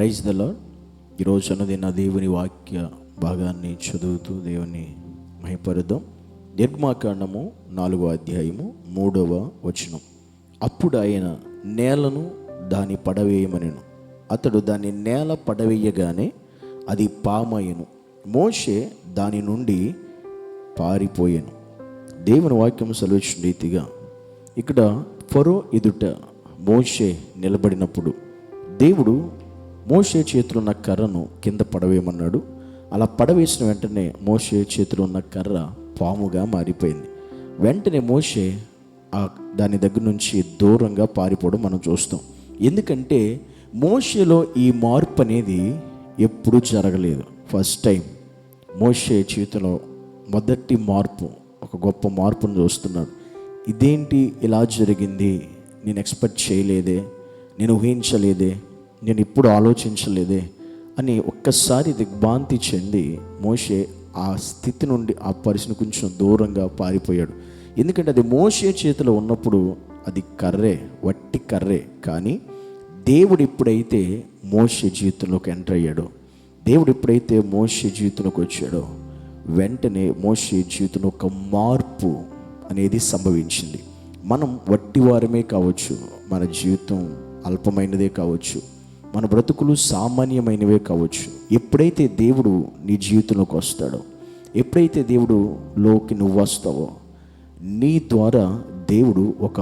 Praise the lord ఈరోజు అన్నది నా దేవుని వాక్య భాగాన్ని చదువుతూ దేవుని మహిపరుద్దాం. నిర్మాకాండము నాలుగో అధ్యాయము మూడవ వచనం. అప్పుడు ఆయన నేలను దాని పడవేయమనెను. అతడు దాన్ని నేల పడవేయగానే అది పామయ్యను. మోషే దాని నుండి పారిపోయాను. దేవుని వాక్యం సెలవించిన రీతిగా ఇక్కడ ఫరో ఎదుట మోషే నిలబడినప్పుడు దేవుడు మోషే చేతిలో ఉన్న కర్రను కింద పడవేయమన్నాడు. అలా పడవేసిన వెంటనే మోషే చేతిలో ఉన్న కర్ర పాముగా మారిపోయింది. వెంటనే మోషే ఆ దాని దగ్గర నుంచి దూరంగా పారిపోవడం మనం చూస్తాం. ఎందుకంటే మోషేలో ఈ మార్పు అనేది ఎప్పుడూ జరగలేదు. ఫస్ట్ టైం మోషే చేతిలో మొదటి మార్పు ఒక గొప్ప మార్పును చూస్తున్నాడు. ఇదేంటి ఇలా జరిగింది? నేను ఎక్స్పెక్ట్ చేయలేదే. నేను ఊహించలేదే. నేను ఇప్పుడు ఆలోచించలేదే అని ఒక్కసారి దిగ్భాంతి చెంది మోషే ఆ స్థితి నుండి ఆ పరిస్థితిని కొంచెం దూరంగా పారిపోయాడు. ఎందుకంటే అది మోషే చేతిలో ఉన్నప్పుడు అది కర్రే వట్టి కర్రే. కానీ దేవుడు ఎప్పుడైతే మోషే జీవితంలోకి ఎంటర్ అయ్యాడో దేవుడు ఎప్పుడైతే మోషే జీవితంలోకి వచ్చాడో వెంటనే మోషే జీవితంలో ఒక మార్పు అనేది సంభవించింది. మనం వట్టివారమే కావచ్చు మన జీవితం అల్పమైనదే కావచ్చు మన బ్రతుకులు సామాన్యమైనవే కావచ్చు. ఎప్పుడైతే దేవుడు నీ జీవితంలోకి వస్తాడో ఎప్పుడైతే దేవుడు లోకి నువ్వు వస్తావో నీ ద్వారా దేవుడు ఒక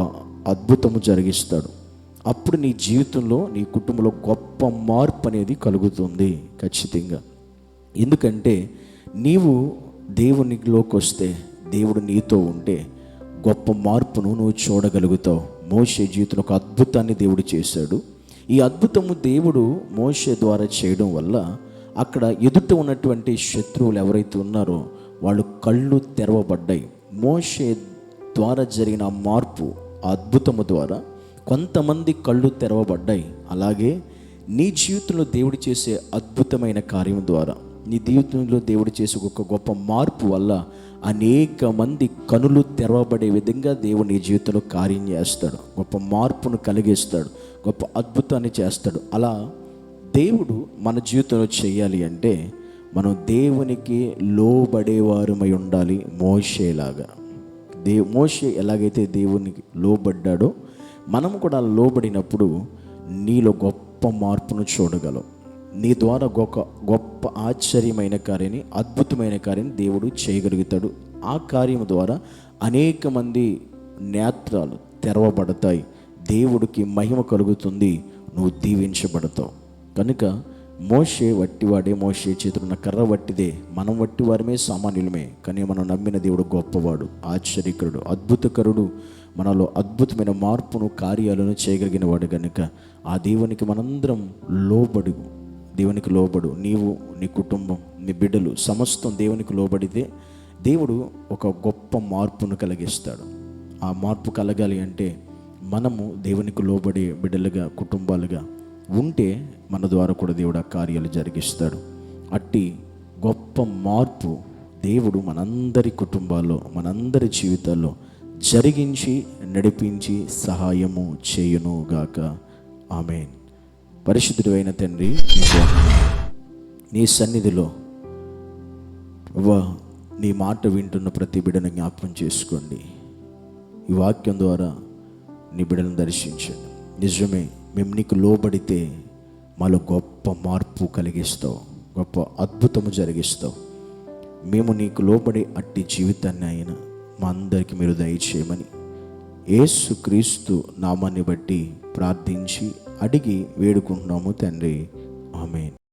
అద్భుతము జరిగిస్తాడు. అప్పుడు నీ జీవితంలో నీ కుటుంబంలో గొప్ప మార్పు అనేది కలుగుతుంది ఖచ్చితంగా. ఎందుకంటే నీవు దేవునిలోకి వస్తే దేవుడు నీతో ఉంటే గొప్ప మార్పును నువ్వు చూడగలుగుతావు. మోసే జీవితంలో ఒక అద్భుతాన్ని దేవుడు చేశాడు. ఈ అద్భుతము దేవుడు మోషే ద్వారా చేయడం వల్ల అక్కడ ఎదుట ఉన్నటువంటి శత్రువులు ఎవరైతే ఉన్నారో వాళ్ళు కళ్ళు తెరవబడ్డాయి. మోషే ద్వారా జరిగిన ఆ మార్పు ఆ అద్భుతము ద్వారా కొంతమంది కళ్ళు తెరవబడ్డాయి. అలాగే నీ జీవితంలో దేవుడు చేసే అద్భుతమైన కార్యం ద్వారా నీ జీవితంలో దేవుడు చేసే ఒక గొప్ప మార్పు వల్ల అనేక మంది కనులు తెరవబడే విధంగా దేవుడు నీ జీవితంలో కార్యం చేస్తాడు. గొప్ప మార్పును కలిగిస్తాడు. గొప్ప అద్భుతాన్ని చేస్తాడు. అలా దేవుడు మన జీవితంలో చేయాలి అంటే మనం దేవునికి లోబడేవారమై ఉండాలి మోషేలాగా. దే మోషే ఎలాగైతే దేవునికి లోబడ్డాడో మనం కూడా లోబడినప్పుడు నీలో గొప్ప మార్పును చూడగలం. నీ ద్వారా గొప్ప గొప్ప ఆశ్చర్యమైన కార్యాన్ని అద్భుతమైన కార్యాన్ని దేవుడు చేయగలుగుతాడు. ఆ కార్యం ద్వారా అనేక మంది నేత్రాలు తెరవబడతాయి. దేవుడికి మహిమ కలుగుతుంది. నువ్వు దీవించబడతావు. కనుక మోషే వట్టివాడే మోషే చేతులున్న కర్ర వట్టిదే. మనం వట్టివారమే సామాన్యులమే. కానీ మనం నమ్మిన దేవుడు గొప్పవాడు ఆశ్చర్యకరుడు అద్భుతకరుడు మనలో అద్భుతమైన మార్పును కార్యాలను చేయగలిగిన వాడు కనుక ఆ దేవునికి మనందరం లోబడు దేవునికి లోబడు. నీవు నీ కుటుంబం నీ బిడ్డలు సమస్తం దేవునికి లోబడితే దేవుడు ఒక గొప్ప మార్పును కలిగిస్తాడు. ఆ మార్పు కలగాలి అంటే మనము దేవునికి లోబడే బిడ్డలుగా కుటుంబాలుగా ఉంటే మన ద్వారా కూడా దేవుడు ఆ కార్యాలు జరిగిస్తాడు. అట్టి గొప్ప మార్పు దేవుడు మనందరి కుటుంబాల్లో మనందరి జీవితాల్లో జరిగించి నడిపించి సహాయము చేయునుగాక. ఆమెన్. పరిశుద్ధుడు అయిన తండ్రి నీ సన్నిధిలో నీ మాట వింటున్న ప్రతి బిడ్డను జ్ఞాపకం చేసుకోండి. ఈ వాక్యం ద్వారా నీ బిడ్డను దర్శించండి. నిజమే మేము నీకు లోబడితే మాలో గొప్ప మార్పు కలిగిస్తావు గొప్ప అద్భుతము జరిగిస్తావు. మేము నీకు లోబడి అట్టి జీవితాన్ని అయిన మా అందరికీ మీరు దయచేయమని యేసు క్రీస్తు నామాన్ని బట్టి ప్రార్థించి అడిగి వేడుకుంటున్నాము తండ్రి. ఆమెన్.